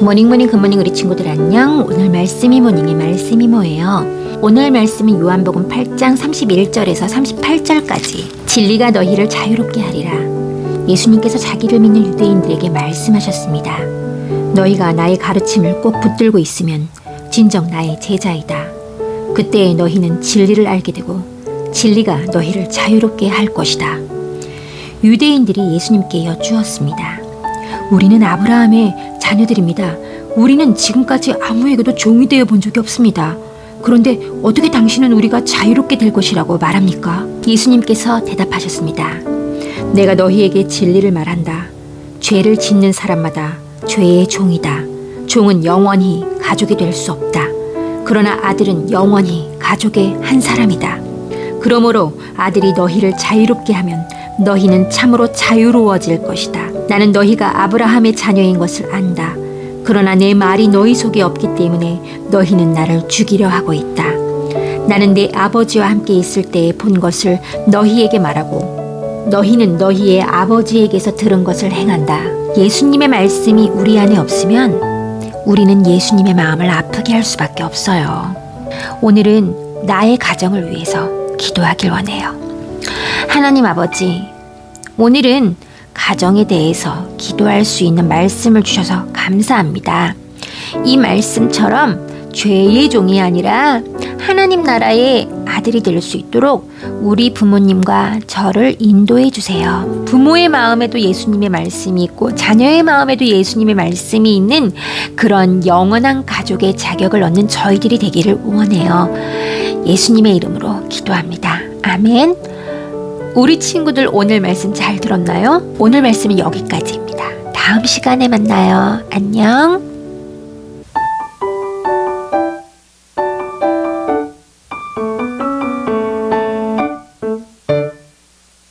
모닝모닝 굿모닝 우리 친구들 안녕. 오늘 말씀이 모닝의 말씀이 뭐예요? 오늘 말씀은 요한복음 8장 31절에서 38절까지. 진리가 너희를 자유롭게 하리라. 예수님께서 자기를 믿는 유대인들에게 말씀하셨습니다. 너희가 나의 가르침을 꼭 붙들고 있으면 진정 나의 제자이다. 그때 너희는 진리를 알게 되고 진리가 너희를 자유롭게 할 것이다. 유대인들이 예수님께 여쭈었습니다. 우리는 아브라함의 자녀들입니다. 우리는 지금까지 아무에게도 종이 되어 본 적이 없습니다. 그런데 어떻게 당신은 우리가 자유롭게 될 것이라고 말합니까? 예수님께서 대답하셨습니다. 내가 너희에게 진리를 말한다. 죄를 짓는 사람마다 죄의 종이다. 종은 영원히 가족이 될 수 없다. 그러나 아들은 영원히 가족의 한 사람이다. 그러므로 아들이 너희를 자유롭게 하면 너희는 참으로 자유로워질 것이다. 나는 너희가 아브라함의 자녀인 것을 안다. 그러나 내 말이 너희 속에 없기 때문에 너희는 나를 죽이려 하고 있다. 나는 내 아버지와 함께 있을 때에 본 것을 너희에게 말하고 너희는 너희의 아버지에게서 들은 것을 행한다. 예수님의 말씀이 우리 안에 없으면 우리는 예수님의 마음을 아프게 할 수밖에 없어요. 오늘은 나의 가정을 위해서 기도하길 원해요. 하나님 아버지, 오늘은 가정에 대해서 기도할 수 있는 말씀을 주셔서 감사합니다. 이 말씀처럼 죄의 종이 아니라 하나님 나라의 아들이 될 수 있도록 우리 부모님과 저를 인도해 주세요. 부모의 마음에도 예수님의 말씀이 있고 자녀의 마음에도 예수님의 말씀이 있는 그런 영원한 가족의 자격을 얻는 저희들이 되기를 원해요. 예수님의 이름으로 기도합니다. 아멘. 우리 친구들 오늘 말씀 잘 들었나요? 오늘 말씀은 여기까지입니다. 다음 시간에 만나요. 안녕.